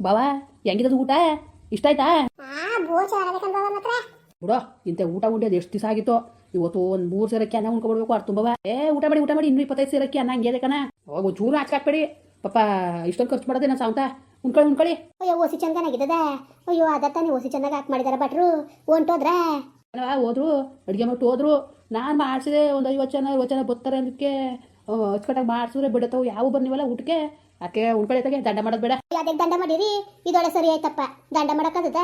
ಬಾವಾ ಹೆಂಗಿದದು ಊಟ? ಇಷ್ಟ ಆಯ್ತಾ? ಇಂತ ಬಿಡೋ ಇಂಥ ಊಟ ಉಂಡೋದು ಎಷ್ಟು ದಿವಸ ಆಗಿತ್ತು. ಇವತ್ತು ಒಂದ್ ಮೂರ್ ಸೇರಕ್ಕೆ ಅನ್ನ ಉಣ್ಕೊಬಿಡ್ಬೇಕು ಅರ್ಥ ತುಂಬವ ಏ ಊಟ ಮಾಡಿ ಊಟ ಮಾಡಿ ಇನ್ನೂ ಇಪ್ಪತ್ತೈದು ಸೇರಕ್ಕೆ ಅನ್ನ ಹಂಗೆ ಕಣ. ಹೋಗು ಚೂರು ಹಾಚ್ಕಾಕ್ಬೇಡಿ ಪಾಪ ಇಷ್ಟೊಂದು ಖರ್ಚು ಮಾಡೋದೇ ನಾನು ಸಾವಂತ? ಉಣ್ಕೊಳ್ಳಿ ಉಣ್ಕೊಳ್ಳಿ ಅಯ್ಯೋ ಓಸಿ ಚಂದನಾಗಿದ್ದದ ಅಯ್ಯೋ ಅದ ತಾನೇ ಓಸಿ ಚೆನ್ನಾಗಿ ಹಾಕಿ ಮಾಡಿದಾರ ಭಟ್ರು. ಹೊಂಟೋದ್ರ ಹೋದ್ರು? ಅಡುಗೆ ಮಾಡಿ ಹೋದ್ರು. ನಾನು ಮಾಡಿಸಿದೆ ಒಂದು ಐವತ್ತು ಜನ ಐವತ್ತು ಜನ ಬರ್ತಾರೆ ಅದಕ್ಕೆ ಅಚ್ಚುಕಟ್ಟಾಗಿ ಮಾಡಿಸಿದ್ರೆ ಬಿಡತ್ತವು, ಯಾವ ಬಂದಿವಲ್ಲ ಊಟಕ್ಕೆ? ಯಾಕೆ ಉಣ್ಕೊಳ್ಳಿ ತಗೆ ದಂಡ ಮಾಡೋದು ಬೇಡ. ಅದಕ್ಕೆ ದಂಡ ಮಾಡಿರಿ? ಇದೊಳೆ ಸರಿ ಆಯ್ತಪ್ಪ. ದಂಡ ಮಾಡಕ್ಕದ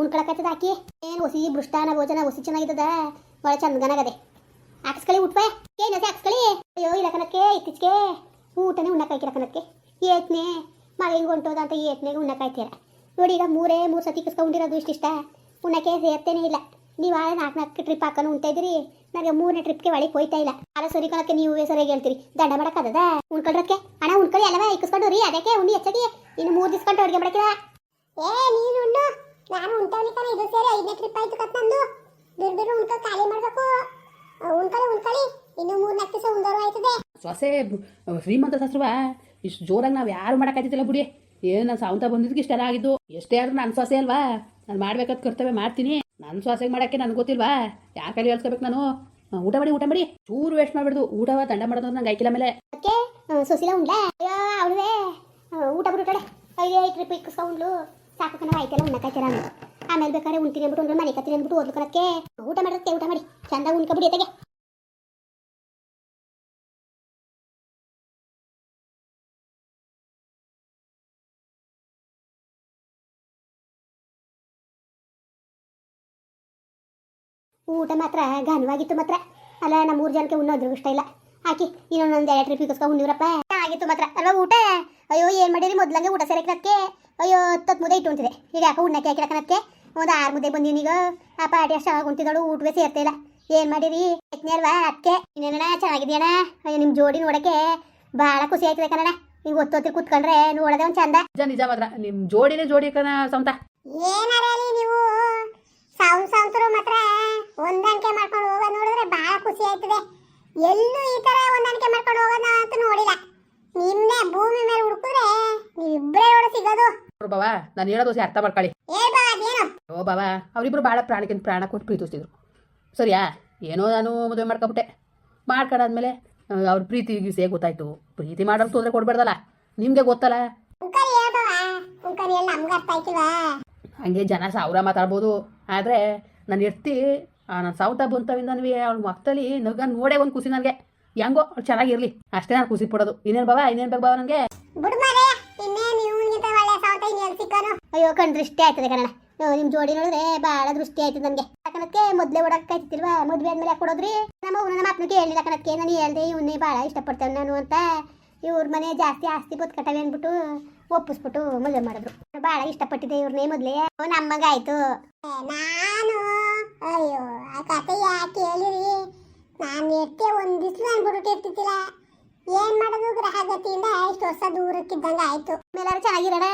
ಉಣ್ಕೊಳಕತ್ತದ ಆಕಿ? ಏನು ಹೊಸಿ ಬೃಷ್ಟಾನ ಭೋಜನ, ಒಸಿ ಚೆನ್ನಾಗಿದ್ದದ? ಒಳ್ಳೆ ಚಂದಗನಾಗದೆ. ಹಾಕ್ಸ್ಕಳಿ ಏನ್ ಏನು ಹಾಕ್ಸ್ಕಳಿ ಅಯ್ಯೋ ಇರಕನಕ್ಕೆ ಇತ್ತೀಚೆಗೆ. ಊಟನೇ ಉಣ್ಣಕ್ಕಾಯ್ಕಿರ ಕನಕ್ಕೆ ಏತ್ನೆ? ಮಗ ಹಿಂಗೆ ಹೊಂಟೋದ ಅಂತ ಏತ್ನೆಗೆ ಉಣ್ಣಕ್ಕಾಯ್ತೀರ. ನೋಡಿ, ಈಗ ಮೂರೇ ಮೂರು ಸತಿ ಕಿಸ್ಕೊಂಡಿರೋದು ಇಷ್ಟಿಷ್ಟ. ಉಣ್ಣಕ್ಕೆ ಸೇರ್ತೇನೆ ಇಲ್ಲ. ನೀವು ಆಳೆ ನಾಲ್ಕು ನಾಲ್ಕು ಟ್ರಿಪ್ ಹಾಕೊಂಡು ಉಣ್ತಾ ಇದ್ದೀರಿ? ನನಗೆ ಮೂರನೇ ಟ್ರಿಪ್ಗೆ ಒಳಗೆ ಹೋಯ್ತಾ ಇಲ್ಲ. ಅಲ್ಲ ಸರಿ ಕಣಕ್ಕೆ ನೀವು ಸರಿಯಾಗಿ ಹೇಳ್ತೀರಿ. ದಂಡ ಮಾಡಕ್ಕದ ಉಣ್ಕೊಳ್ರಕ್ಕೆ ಹಣ ಉಣ್ಕೊಳ್ಳಿ ಅಲ್ಲವೇ ಇಕ್ಕಿಸ್ಕೊಂಡು ರೀ ಅದಕ್ಕೆ ಉಂಡಿ ಹೆಚ್ಚಾಗಿ ಇನ್ನು ಮೂರು ದಿಸ್ಕೊಂಡು ಅಡುಗೆ ಮಾಡಕ್ಕಿಲ್ಲ. ಏ ನೀನು ಉಣ್ಣು. ನಾನು ಉಂಟವನಿ ಕಣ ಇದು ಸೇರಿ ಐದನೇ ಟ್ರಿಪ್ ಆಯ್ತು ಕತ್ ನಂದು. ಬಿರು ಬಿಡು ಉಣ್ಕೊ ಖಾಲಿ ಮಾಡಬೇಕು. ಉಣ್ಕೊಳ್ಳಿ ಉಣ್ಕೊಳ್ಳಿ. ಇನ್ನು ಮೂರು ನಾಲ್ಕು ದಿವಸ ಉಂದೋರು ಆಯ್ತದೆ. ಸೊಸೆ ಶ್ರೀಮಂತ ಸಸ್ರವ ಇಷ್ಟು ಜೋರಾಗಿ ನಾವು ಯಾರು ಮಾಡೋಕ್ಕಾಯ್ತಿಲ್ಲ ಬಿಡಿ. ಏನು ನಾನು ಸಾವಂತ ಬಂದಿದ್ದಕ್ಕೆ ಇಷ್ಟೆಲ್ಲ ಆಗಿದ್ದು. ಎಷ್ಟೇ ಆದ್ರೂ ನಾನು ಸೊಸೆ ಅಲ್ವಾ? ನಾನು ಮಾಡ್ಬೇಕಾದ ಕರ್ತವ್ಯ ಮಾಡ್ತೀನಿ. ನನ್ನ ಮಾಡಕ್ಕೆ ಮಾಡೋಕ್ಕೆ ನನಗೆ ಗೊತ್ತಿಲ್ವಾ? ಯಾಕಲ್ಲಿ ಹೇಳ್ಸ್ಕೋಬೇಕು ನಾನು? ಊಟ ಮಾಡಿ ಊಟ ಮಾಡಿ. ಚೂರು ವೇಸ್ಟ್ ಮಾಡ್ಬಿಡ್ದು. ಊಟವ ತಂಡ ಮಾಡೋದು ನಂಗೆ ಆಯ್ಕಿಲ್ಲ ಮೇಲೆ ಅದಕ್ಕೆ ಸುಶೀಲ ಉಂಡ್ಲ? ಅಯ್ಯೋ ಅವಳೇ ಊಟ ಬಿಡುತ್ತಾಳೆ ಅಯ್ಯೋ ಟ್ರಿಪ್ ಇಕ್ಕಿಸ್ಕೊಂಡ್ಲು ಸಾಕು ಕಣ ಆಯ್ತಲ್ಲ ಉಣ್ಣಕ್ಕಾಯ್ತಲ್ಲ ನಾನು. ಆಮೇಲೆ ಬೇಕಾದ್ರೆ ಉಣ್ತೀನಿ ಅಂದ್ಬಿಟ್ಟು ಮನೆ ಕತ್ತೀನಿ ಅಂದ್ಬಿಟ್ಟು ಓದ್ಕೊಳಕ್ಕೆ ಊಟ ಮಾಡೋದಕ್ಕೆ ಊಟ ಮಾಡಿ. ಚಂದ ಉಣ್ಕೊಬಿಡಿ ತೆಗೆ ಊಟ ಮಾತ್ರ ಘನವಾಗಿತ್ತು ಮಾತ್ರ. ಅಲ್ಲ ನಮ್ಮ ಮೂರು ಜನಕ್ಕೆ ಉಣ್ಣೋದ್ರು ಇಷ್ಟ ಇಲ್ಲ. ಹಾಕಿ ಇನ್ನೊಂದೊಂದು ಎರಡು ಟ್ರಿಪ್ ಇಕ್ಕಿಸ್ಕೊಂಡು ಉಂಡಿವ್ರಪ್ಪ ಆಗಿತ್ತು ಮಾತ್ರ. ಅಲ್ವಾ ಊಟ? ಅಯ್ಯೋ ಏನು ಮಾಡಿರಿ ಮೊದ್ಲಂಗೆ ಊಟ ಸೇರಕ್ಕೆ ಅಯ್ಯೋ ಹತ್ತತ್ತು ಮುದ್ದೆ ಇಟ್ಟು ಉಂಟಿದೆ ಈಗ ಯಾಕೆ ಉಣ್ಣಕ್ಕೆ ಹಾಕಿರಕನಕ್ಕೆ ಒಂದು ಆರು ಮುದ್ದೆ ಬಂದೀನಿ ಈಗ. ಆ ಪಾಟಿ ಅಷ್ಟು ಆಗ ಉಂಟಿದಳು ಊಟವೇ ಸೇರ್ತಾ ಇಲ್ಲ. ಏನು ಮಾಡಿರಿ? ಅಲ್ವಾ ಅದಕ್ಕೆ ಇನ್ನೇನಣ್ಣ ಚೆನ್ನಾಗಿದೆಯಣ್ಣ ಅಯ್ಯೋ ನಿಮ್ಮ ಜೋಡಿ ನೋಡಕ್ಕೆ ಭಾಳ ಖುಷಿ ಆಯ್ತದೆ ಕಣಣ್ಣ. ನೀವು ಒತ್ತೋತ್ತಿ ಕುತ್ಕೊಂಡ್ರೆ ನೋಡೋದೇ ಒಂದು ಚಂದ. ನಿಜ ನಿಜ ಮಾತ್ರ. ನಿಮ್ಮ ಜೋಡಿನೇ ಜೋಡಿ ಕಣ ಸ್ವಂತ ಏನಾರ ನೀವು ಸಾವು ಸಾವಂತರು ಮಾತ್ರ ಹೊಂದಾಣಿಕೆ ಮಾಡ್ಕೊಂಡು ಹೋಗೋದು ನೋಡಿದ್ರೆ ಬಹಳ ಖುಷಿ ಆಯ್ತದೆ ಎಲ್ಲೂ ಈ ತರ ಹೊಂದಾಣಿಕೆ ಮಾಡ್ಕೊಂಡು ಹೋಗೋಣ ಅಂತ ನೋಡಿಲ್ಲ. ನಿಮ್ನೆ ಭೂಮಿ ಮೇಲೆ ಹುಡುಕಿದ್ರೆ ನೀವಿಬ್ಬರೇ ನೋಡ ಸಿಗೋದು. ನೋಡು ಬಾವ ನಾನು ಹೇಳೋದು ಸರಿ ಅರ್ಥ ಮಾಡ್ಕೊಳ್ಳಿ. ಹೇಳ್ಬಾ ಅದೇನು? ಓ ಬಾಬಾ ಅವರಿಬ್ರು ಭಾಳ ಪ್ರಾಣಕ್ಕಿಂತ ಪ್ರಾಣ ಕೊಟ್ಟು ಪ್ರೀತಿಸ್ತಿದ್ರು. ಸರಿಯಾ? ಏನೋ ನಾನು ಮದುವೆ ಮಾಡ್ಕೊಬಿಟ್ಟೆ. ಮಾಡ್ಕೊಂಡಾದ್ಮೇಲೆ ಅವ್ರ ಪ್ರೀತಿ ಸೇ ಗೊತ್ತಾಯ್ತು. ಪ್ರೀತಿ ಮಾಡೋದು ತೊಂದರೆ ಕೊಡ್ಬಾರ್ದಲ್ಲ ನಿಮಗೆ ಗೊತ್ತಲ್ಲ? ಹಂಗೆ ಜನ ಸಾವಿರ ಮಾತಾಡ್ಬೋದು. ಆದರೆ ನನ್ನ ಎತ್ತಿ ನನ್ನ ಸೌತ ಬಂತವಿಂದ ನನಗೆ ಅವ್ಳ ಮಕ್ಕಳಲ್ಲಿ ನಗ ನೋಡೇ ಒಂದು ಖುಷಿ ನನಗೆ. ಹೆಂಗೋ ಅವ್ಳು ಚೆನ್ನಾಗಿರ್ಲಿ. ಅಷ್ಟೇ ನಾನು ಖುಷಿ ಪಡೋದು ಇನ್ನೇನು ಬಾಬಾ ಇನ್ನೇನು ಬೇಕು ಬಾಬಾ ನನಗೆ? ಅಯ್ಯೋ ಕಣ್ ದೃಷ್ಟಿ ಆಯ್ತದೆ ಕಣ ನಿಮ್ ಜೋಡಿ ನೋಡಿದ್ರೆ ಬಹಳ ದೃಷ್ಟಿ ಆಯ್ತು ನನಗೆ. ಕಣಕ್ಕೆ ಮೊದ್ಲೇ ಓಡಕ್ಕಾಯ್ತಿಲ್ವಾ ಮದ್ವೆ ಆದ್ಮೇಲೆ ಯಾಕೆ ಕೊಡೋದ್ರಿ ನಮ್ಮ ಅವ್ನ ನಮ್ಮ ಅಪ್ಪನಿಗೆ ಹೇಳಿಲ್ಲ ಕಣಕ್ಕೆ ನಾನು ಹೇಳ್ದೆ ಇವನ್ನೇ ಬಹಳ ಇಷ್ಟಪಡ್ತೇವೆ ನಾನು ಅಂತ. ಇವ್ರ ಮನೆ ಜಾಸ್ತಿ ಆಸ್ತಿ ಬದುಕಟ್ಟವೆ ಅಂದ್ಬಿಟ್ಟು ಒಪ್ಪಿಸ್ಬಿಟ್ಟು ಮದುವೆ ಮಾಡಿದ್ರು. ಬಹಳ ಇಷ್ಟಪಟ್ಟಿದ್ದೆ ಇವ್ರನ್ನೇ ಮೊದ್ಲೇ. ಅವ್ನ ಅಮ್ಮಗಾಯ್ತು ನಾನು? ಅಯ್ಯೋ. ಆ ಕತೆ ಯಾಕೆ ಹೇಳಿರಿ? ನಾನು ಎಷ್ಟೇ ಒಂದಿಸ್ ದಿವ್ಸ ನಾನು ಏನು ಮಾಡೋದು? ಗ್ರಹಗತಿಯಿಂದ ಇಷ್ಟು ವರ್ಷ ದೂರಕ್ಕಿದ್ದಂಗ ಆಯ್ತು. ಮೇಲಾರು ಚೆನ್ನಾಗಿರೋಣ?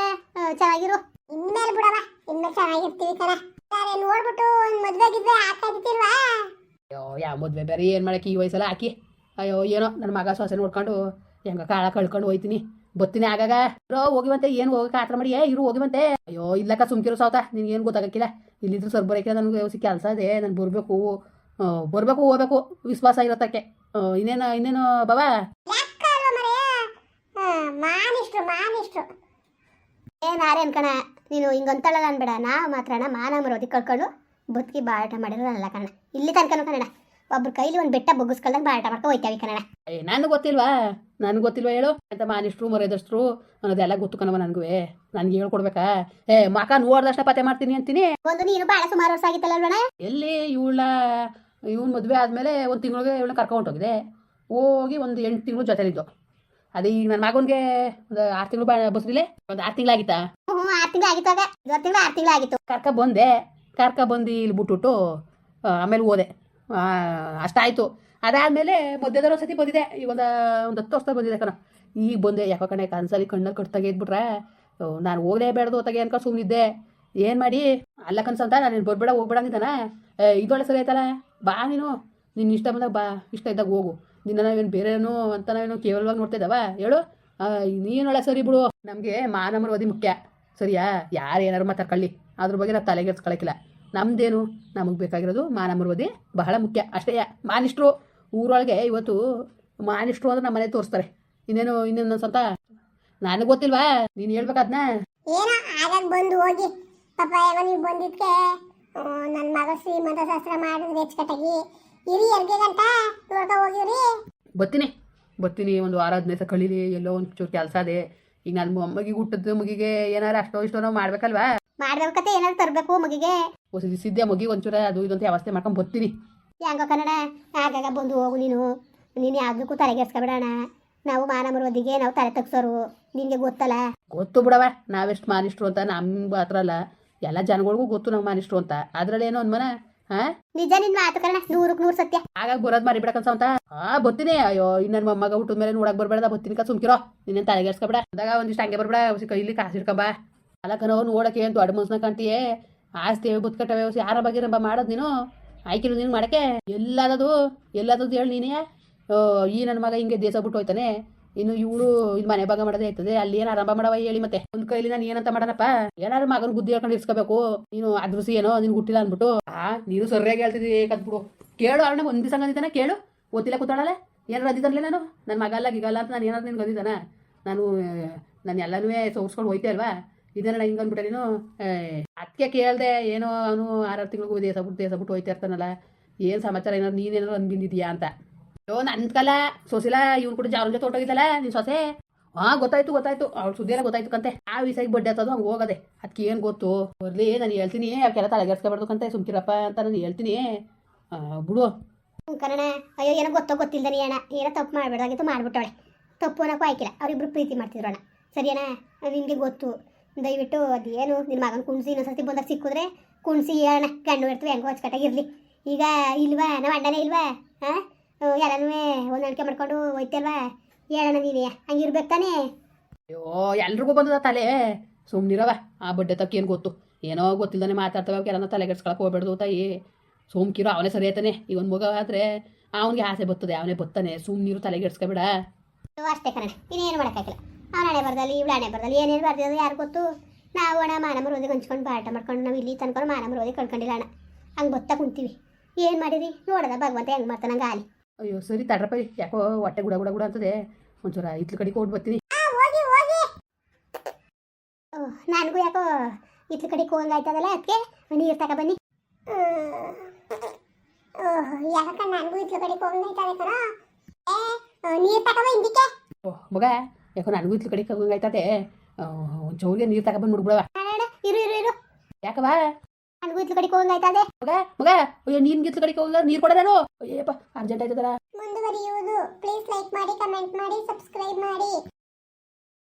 ಚೆನ್ನಾಗಿರು. ಇನ್ಮೇಲೆ ಬಿಡವ. ಇನ್ಮೇಲೆ ಚೆನ್ನಾಗಿರ್ತೀವಿ ಕಣ. ಸರಿ ನೋಡ್ಬಿಟ್ಟು ಒಂದ್ ಮದ್ವೆ ಗಿದ್ವೆ ಹಾಕಾಯ್ತಿಲ್ವಾ ಅಯ್ಯೋ ಯಾವ ಮದುವೆ ಬೇರೆ ಏನು ಮಾಡಕ್ಕೆ ಈ ವಯಸ್ಸಲ್ಲ ಹಾಕಿ? ಅಯ್ಯೋ ಏನೋ ನನ್ನ ಮಗ ಸೊಸೆ ನೋಡ್ಕೊಂಡು ಹೆಂಗ ಕಾಳ ಕಳ್ಕೊಂಡು ಹೋಯ್ತೀನಿ. ಬತ್ತೀನಿ ಆಗಾಗ? ರೋ ಹೋಗಿವಂತೆ ಏನು ಹೋಗಕ್ಕೆ ಆತರ ಮಾಡಿ? ಏ ಇರು ಹೋಗಿವಂತೆ. ಅಯ್ಯೋ ಇಲ್ಲಕ್ಕ ಸುಮ್ಕಿರೋ ಸೌತ ನಿನ್ಗೇನು ಗೊತ್ತಾಗಕ್ಕಿಲ್ಲ. ಇಲ್ಲಿದ್ರು ಸರ್ ಬರೋಕೆ ನನಗೆ ಕೆಲಸ ಇದೆ ನಾನು ಬರಬೇಕು. ಬರಬೇಕು ಹೋಗ್ಬೇಕು. ವಿಶ್ವಾಸ ಇರತ್ತಕ್ಕೆ. ಇನ್ನೇನು ಇನ್ನೇನು ಬಾಬಾ? ಏನ್ ಆರೆ ಅನ್ಕಣ ನೀನು ಹಿಂಗಂತಳಲ್ಲ ಅನ್ಬೇಡ. ನಾ ಮಾತ್ರಣ ಮಾನ ಮರೋದಿ ಕಳ್ಕೊಂಡು ಬದುಕಿ ಬಾಟ ಮಾಡಿರೋಲ್ಲ ಕಣ ಇಲ್ಲಿ ತನಕ ಕನ್ನಡ ಒಬ್ರ ಕೈಲಿ ಒಂದು ಬೆಟ್ಟ ಬೊಗ್ಗಿಸ್ಕೊಳ್ದಂಗೆ ಬಾಳಾಟ ಮಾಡ್ಕೊ ಹೋಯ್ತಾವಿ ಕನ್ನಡ ಏ ನನಗೆ ಗೊತ್ತಿಲ್ವಾ? ನನಗೆ ಗೊತ್ತಿಲ್ವ ಹೇಳು? ಅಂತ ಮಾನಿಷ್ಟ್ರು ಮರೆದಷ್ಟ್ರು ಅನ್ನೋದೆಲ್ಲ ಗೊತ್ತು ಕಣವ ನನಗೂ ನನಗೆ ಹೇಳ್ಕೊಡ್ಬೇಕಾ? ಏ ಮಕ ನೋಡ್ದಷ್ಟ ಪತ್ತೆ ಮಾಡ್ತೀನಿ ಅಂತೀನಿ. ಒಂದು ನೀನು ಬಹಳ ಸುಮಾರು ವರ್ಷ ಆಗಿತ್ತಲ್ಲ ಎಲ್ಲಿ ಇವಳ ಇವನ್ ಮದುವೆ ಆದಮೇಲೆ ಒಂದು ತಿಂಗಳಿಗೆ ಇವಳನ್ನ ಕರ್ಕೊಂಡು ಹೋಗಿದೆ ಹೋಗಿ ಒಂದು ಎಂಟು ತಿಂಗಳು ಜೊತೆಲಿದ್ದು ಅದೇ ಈಗ ನನ್ನ ಮಗನಿಗೆ ಒಂದು ಆರು ತಿಂಗಳು ಬಾ ಬಸ್ರಿಲೆ? ಒಂದು ಆರು ತಿಂಗಳಾಗಿತ್ತಾ ಹ್ಞೂ ಆರು ತಿಂಗಳು ಆಗಿತ್ತು ಆಗ. ಇವತ್ತು ತಿಂಗಳು ಆರು ತಿಂಗಳು ಆಗಿತ್ತು. ಕರ್ಕ ಬಂದೆ. ಕರ್ಕ ಬಂದು ಇಲ್ಲಿ ಬಿಟ್ಬಿಟ್ಟು ಆಮೇಲೆ ಹೋದೆ. ಅಷ್ಟಾಯ್ತು ಅದಾದಮೇಲೆ ಮಧ್ಯದ ಸತಿ ಬಂದಿದೆ. ಈಗ ಒಂದು ಒಂದು ಹತ್ತು ವರ್ಷ ಬಂದಿದೆ ಕಣ. ಈಗ ಬಂದೆ, ಯಾಕೋ ಕಣೆ ಕನ್ಸಲ್ಲಿ ಕಣ್ಣಲ್ಲಿ ಕಟ್ ಇದ್ಬಿಟ್ರೆ ನಾನು ಹೋಗಲೇಬೇಡ್ದು ತಗೆ ಅನ್ಕೊಂಡು ಸುಮ್ಮನಿದ್ದೆ ಏನು ಮಾಡಿ? ಅಲ್ಲ ಕನ್ಸಂತ ನಾನು ಬರ್ಬೇಡ, ಹೋಗ್ಬೇಡ ಅಂದಿದ್ದಾನ. ಇದೊಳ್ಳೆ ಸರಿ ಆಯ್ತಲ್ಲ? ಬಾ ನೀನು. ನಿನ್ನ ಇಷ್ಟ ಬಂದಾಗ ಬಾ, ಇಷ್ಟ ಇದ್ದಾಗ ಹೋಗು. ನಿನ್ನ ನಾವೇನು ಬೇರೆನೋ ಅಂತ ನಾವೇನು ಕೇವಲವಾಗಿ ನೋಡ್ತಾ ಇದ್ದಾವ? ಹೇಳು. ನೀನೊಳ್ಳೆ ಸರಿ ಬಿಡು. ನಮಗೆ ಅದಿ ಮುಖ್ಯ. ಸರಿಯಾ? ಯಾರು ಏನಾರು ಮಾತಾಡ್ಕೊಳ್ಳಿ. ಅದ್ರ ಬಗ್ಗೆ ನಾವು ತಲೆಗೆಡ್ಸ್ಕೊಳಕಿಲ್ಲ. ನಮ್ದೇನು? ನಮಗೆ ಬೇಕಾಗಿರೋದು ಮಾನವರ ಮರುವದಿ ಬಹಳ ಮುಖ್ಯ. ಅಷ್ಟೇ. ಮಾನಿಷ್ಟ್ರು. ಊರೊಳಗೆ ಇವತ್ತು ಮಾನಿಷ್ಟು ಅಂದ್ರೆ ನಮ್ಮ ಮನೆ ತೋರಿಸ್ತಾರೆ. ಇನ್ನೇನು ಇನ್ನೇನು ಸ್ವಂತ ನನಗೆ ಗೊತ್ತಿಲ್ವಾ? ನೀನು ಹೇಳ್ಬೇಕಾದ್ನ ಏನೋ ಆಗಾಗ ಬಂದು ಹೋಗಿ. ಪಾಪ ಯಾವಾಗ ನೀವು ಬಂದಿದ್ಕೆ ನನ್ನ ಮಗ ಶ್ರೀಮಂತ ಶಾಸ್ತ್ರ ಮಾಡಿದ್ರೆ ಹೆಚ್ಚುಕಟ್ಟಾಗಿ ಇರಿ ಎರ್ಗೆ ಗಂಟ ನೋಡ್ತಾ ಹೋಗಿವ್ರಿ. ಬರ್ತೀನಿ. ಬರ್ತೀನಿ ಒಂದು ವಾರ ಹದಿನೈದು ಸಹ ಕಳೀಲಿ ಎಲ್ಲೋ ಒಂದು ಚೂರು ಕೆಲಸ ಅದೇ ಈಗ ನನ್ನ ಮೊಮ್ಮಗಿಗೆ ಹುಟ್ಟದ ಮಗಿಗೆ ಏನಾರು ಅಷ್ಟೋ ಇಷ್ಟೋ ನಾವು ಮಾಡ್ಬೇಕಲ್ವಾ? ಮಾಡ್ಬೇಕತ್ತೆ ಏನಾದ್ರು ತರಬೇಕು ಮಗಿಗೆ. ಸಿದ್ದೆ ಮಗಿ ಒಂಚೂರ ಅದು ಇದಂತ ವ್ಯವಸ್ಥೆ ಮಾಡ್ಕೊಂಡು ಬರ್ತೀನಿ. ಹೆಂಗೋ ಕನ್ನಡ? ಆಗಾಗ ಬಂದು ಹೋಗು ನೀನು. ನೀನು ಯಾವುದಕ್ಕೂ ತಲೆಗೆಡ್ಸ್ಕೊಬೇಡಣ ನಾವು ಮಾನ ಮರುವದಿಗೆ ನಾವು ತಲೆ ತಗ್ಸೋರು. ನಿನಗೆ ಗೊತ್ತಲ್ಲ? ಗೊತ್ತು ಬಿಡವ ನಾವೆಷ್ಟು ಮಾನಿಷ್ಟ್ರು ಅಂತ ನಮ್ಗೆ ಮಾತ್ರ ಅಲ್ಲ. ಎಲ್ಲ ಜನಗಳಿಗೂ ಗೊತ್ತು ನಾವು ಮಾನಿಷ್ಟ್ರು ಅಂತ. ಅದ್ರಲ್ಲಿ ಏನೋ ಒಂದ್ ಮನ ಹಾಂ? ನಿಜ ನಿನ್ ಮಾತು ಕಣ ನೂರಕ್ಕೆ ನೂರು ಸತ್ಯ. ಆಗಾಗ ಬರೋದು ಮಾರಿ ಬಿಡಕನ್ಸ ಅಂತ ಆ ಬತ್ತೀನಿ ಅಯ್ಯೋ ಇನ್ನ ನನ್ನ ಮೊಮ್ಮಗ ಹುಟ್ಟಿದ ಮೇಲೆ ನೋಡಕ್ ಬರ್ಬೇಡ ಬತ್ತಿನ ಕಾ ಸುಮ್ಕಿರೋ. ನಿನ್ನ ತಲೆಗೆಡ್ಸ್ಕೊಬೇಡ ಅಂದಾಗ ಒಂದಿಷ್ಟು ಹಂಗೆ ಬರ್ಬೇಡ. ಕೈಲಿ ಕಾಸು ಇಟ್ಕೊಂಬ ಅಲ್ಲ ಕಣೋ ನೋಡಕ್ಕೆ ಏನು ದೊಡ್ಡ ಮನ್ಸನ ಕಾಣ್ತೀಯೇ? ಆಸ್ತಿ ಬುತ್ಕಟ್ಟವೆ ವ್ಯವಸ್ಥೆ ಯಾರ ಬಗ್ಗೆ ನಂಬ ಮಾಡೋದು ನೀನು? ಆಯ್ಕಿಲ್ಲ ನೀನು ಮಾಡಕ್ಕೆ? ಎಲ್ಲದದು ಎಲ್ಲದದು ಹೇಳಿ ನೀನೇ. ಈ ನನ್ನ ಮಗ ಹಿಂಗೆ ದೇಶ ಬಿಟ್ಟು ಹೋಯ್ತಾನೆ. ಇನ್ನು ಇವಳು ಇದು ಮನೆ ಭಾಗ ಮಾಡೋದೇ ಆಯ್ತದೆ ಅಲ್ಲಿ ಏನು ಆರಂಭ ಮಾಡವ ಹೇಳಿ ಮತ್ತೆ. ಒಂದ್ ಕೈಲಿ ನಾನು ಏನಂತ ಮಾಡನಪ್ಪ? ಏನಾದ್ರು ಮಗನ ಬುದ್ಧಿ ಹೇಳ್ಕೊಂಡು ಇರ್ಸ್ಕೋಬೇಕು. ನೀನು ಅದ್ರಸಿ ಏನೋ, ನಿನ್ ಹುಟ್ಟಿಲ್ಲ ಅಂದ್ಬಿಟ್ಟು. ಆ, ನೀನು ಸರಿಯಾಗಿ ಹೇಳ್ತಿದ್ದಿ ಕದ್ಬಿಡು ಕೇಳು ಅಣ್ಣ ಒಂದ್ ದಿವಸ ಅಂದಿದ್ದಾನ ಕೇಳು. ಗೊತ್ತಿಲ್ಲ ಕೂತಾಳಲ್ಲ? ಏನಾರು ಅಂದಿದ್ದಾನಲ್ಲ ನಾನು? ನನ್ನ ಮಗ ಅಲ್ಲ ಗಿಗಲ್ಲ ಅಂತ ನಾನು ಏನಾದ್ರು ನಿನ್ಗೆ ಅಂದಿದ್ದಾನ ನಾನು ನಾನು ಎಲ್ಲನೂ ಸೋರ್ಸ್ಕೊಂಡು ಹೋಯ್ತೆ ಅಲ್ವಾ? ಇದನ್ನ ಹಿಂಗ ಅಂದ್ಬಿಟ್ಟೆ ನೀನು ಅದಕ್ಕೆ ಕೇಳ್ದೆ, ಏನೋ ಅವನು ಆರಾರು ತಿಂಗಳಿಗೂ ದೇಸ ಬಿಟ್ಟು ಹೋಯ್ತಾ ಇರ್ತಾನಲ್ಲ, ಏನು ಸಮಾಚಾರ ಏನಾರು ನೀನೇನಾರು ಅಂದ್ಬಿಂದಿದ್ಯಾ ಅಂತ. ಅಯ್ಯೋ ನನ್ನ ಕಲ, ಸೊಸಿಲ, ಇವ್ನು ಕೂಡ ಅವ್ರ ಜೊತೆ ಹೊಟ್ಟೋಗಿದ್ದಲ್ಲ ನಿನ್ ಸೊಸೆ? ಹಾ ಗೊತ್ತಾಯ್ತು ಗೊತ್ತಾಯ್ತು, ಅವ್ಳು ಸುದ್ದಿ ಎಲ್ಲ ಗೊತ್ತಾಯ್ತು ಕಂತೆ. ಆ ವಿಸಾಗಿ ಬಡ್ಡೆ ಹತ್ತದು ಹಂಗ ಹೋಗದೆ. ಅದಕ್ಕೆ ಏನು ಗೊತ್ತು? ಬರ್ಲಿ, ನಾನು ಹೇಳ್ತೀನಿ ಅವಕ್ಕೆಲ್ಲ ತಲೆಗೆಡ್ಸ್ಕೊಬಾರ್ದು ಕಂತೆ, ಸುಮ್ಕಿರಪ್ಪ ಅಂತ ನಾನು ಹೇಳ್ತೀನಿ. ಬಿಡು. ಕನ್ನಡ, ಅಯ್ಯೋ, ಏನೋ ಗೊತ್ತೋ ಗೊತ್ತಿಲ್ದನಿ ಅಣ್ಣ. ಏನೋ ತಪ್ಪು ಮಾಡಬೇಡಾಗಿತ್ತು ಮಾಡ್ಬಿಟ್ಟವಳೆ. ತಪ್ಪು ಅನ್ನೋಕ್ಕೂ ಆಯ್ಕಿಲ್ಲ. ಅವರಿಬ್ರು ಪ್ರೀತಿ ಮಾಡ್ತಿದ್ರಣ್ಣ ಸರಿಯಣ್ಣ ನಿನಗೆ ಗೊತ್ತು. ದಯವಿಟ್ಟು ಅದೇನು ನಿಮ್ಮ ಮಗನ ಕುಣ್ಸಿ ಇನ್ನೊಂದ್ಸತಿ ಬಂದಾಗ ಸಿಕ್ಕಿದ್ರೆ ಕುಣಿಸಿ ಹೇಳಣ್ಣ ಕಣ್ಣು ಇರ್ತೀವಿ ಹೆಂಗೋ ಅಚ್ಚುಕಟ್ಟಾಗಿರ್ಲಿ ಈಗ ಇಲ್ವಾ? ನಮ್ಮ ಅಣ್ಣನೇ ಇಲ್ವಾ? ಹಾಂ ಎಲ್ಲನೂ ಹೊಂದಾಣಿಕೆ ಮಾಡ್ಕೊಂಡು ಹೋಯ್ತಲ್ವಾ? ಹೇಳಣ್ಣ ನೀನೇ ಹಂಗಿರ್ಬೇಕು ತಾನೇ? ಅಯ್ಯೋ ಎಲ್ರಿಗೂ ಬಂದದ ತಲೆ. ಸುಮ್ಮನಿರವ ಆ ಬಡ್ಡೆ ತಕ್ಕ ಏನು ಗೊತ್ತು? ಏನೋ ಗೊತ್ತಿಲ್ಲದೇ ಮಾತಾಡ್ತವೆ ಅವಕ್ಕೆಲ್ಲ ತಲೆಗೆಡ್ಸ್ಕೊಳಕ್ಕೆ ಹೋಗ್ಬೇಡ್ದು ತಾಯಿ. ಸುಮ್ಕಿರೋ ಅವನೇ ಸರಿ ಆಯ್ತಾನೆ. ಈಗ ಒಂದು ಮಗ ಆದರೆ ಅವನಿಗೆ ಆಸೆ ಬರ್ತದೆ ಅವನೇ ಬತ್ತಾನೆ. ಸುಮ್ನಿರು ತಲೆಗೆಡ್ಸ್ಕೊಬೇಡ ಅಷ್ಟೇ ಕಣ ಇನ್ನೇನು ಮಾಡೋಕ್ಕಾಗಿಲ್ಲ ಬರ್ದಲ್ಲಿ ಇವಳು ಹಣೆ ಬರ್ದಲ್ಲಿ ಏನೇನು ಬರ್ದಿದೆ ಯಾರು ಗೊತ್ತು? ನಾವು ಅಣ್ಣ ಮಾನ ಓದಿ ಹಂಚ್ಕೊಂಡು ಪಾಠ ಮಾಡ್ಕೊಂಡು ನಾವು ಇಲ್ಲಿ ತನ್ಕೊಂಡು ಮಾನ ಓದಿ ಕಳ್ಕೊಂಡಿಲ್ಲ ಅಣ್ಣ. ಹಂಗೆ ಬತ್ತಾ ಕುಂತೀವಿ. ಏನು ಮಾಡಿರಿ? ನೋಡದ ಭಗವಂತ ಹೆಂಗೆ ಮಾಡ್ತಾನೆ ಹಂಗೆ ಆಲಿ ಅಯ್ಯೋ ಸರಿ ತಡ್ರಪ್ಪ ಯಾಕೋ ಹೊಟ್ಟೆ ಗುಡ ಗುಡ ಗುಡ ಅಂತದೆ. ಒಂಚೂರ ಇತ್ಲ ಕಡೆಗೆ ಕೊಟ್ಟು ಬರ್ತೀನಿ. ನನಗೂ ಯಾಕೋ ಇತ್ಲ ಕಡೆ ಕೋಂಗಾಯ್ತದಲ್ಲ ಅದಕ್ಕೆ ನೀರು ತಕ ಬನ್ನಿ. ಯಾಕಕ್ಕ ನನಗೂ ಇತ್ಲ ಕಡೆ ಕೋಂಗಾಯ್ತದೆ ಕಣ? ಏ ನೀರು ತಕ ಹಿಂದಿಕ್ಕೆ. ಓ ಮಗ ಯಾಕೋ ನನಗೂ ಇತ್ತು ಕಡೆಗೆ ಹಂಗಾಯ್ತದೆ ಒಂಚೂರಿಗೆ ನೀರು ತಗೊಬಂದು ಮುಡ್ಬಿಡವ ಇರು ಇರು ಇರು. ಯಾಕವ ನನಗೂ ಇತ್ಲ ಕಡೆ ಕೋಂಗಾಯ್ತದೆ ಮಗ ಅಯ್ಯೋ ನೀನು ನೀರು ಅಯ್ಯಪ್ಪ ಅರ್ಜೆಂಟ್ ಆಯ್ತದಲ್ಲ. ಮುಂದುವರಿಯುವುದು. ಪ್ಲೀಸ್ ಲೈಕ್ ಮಾಡಿ ಕಮೆಂಟ್ ಮಾಡಿ ಸಬ್ಸ್ಕ್ರೈಬ್ ಮಾಡಿ.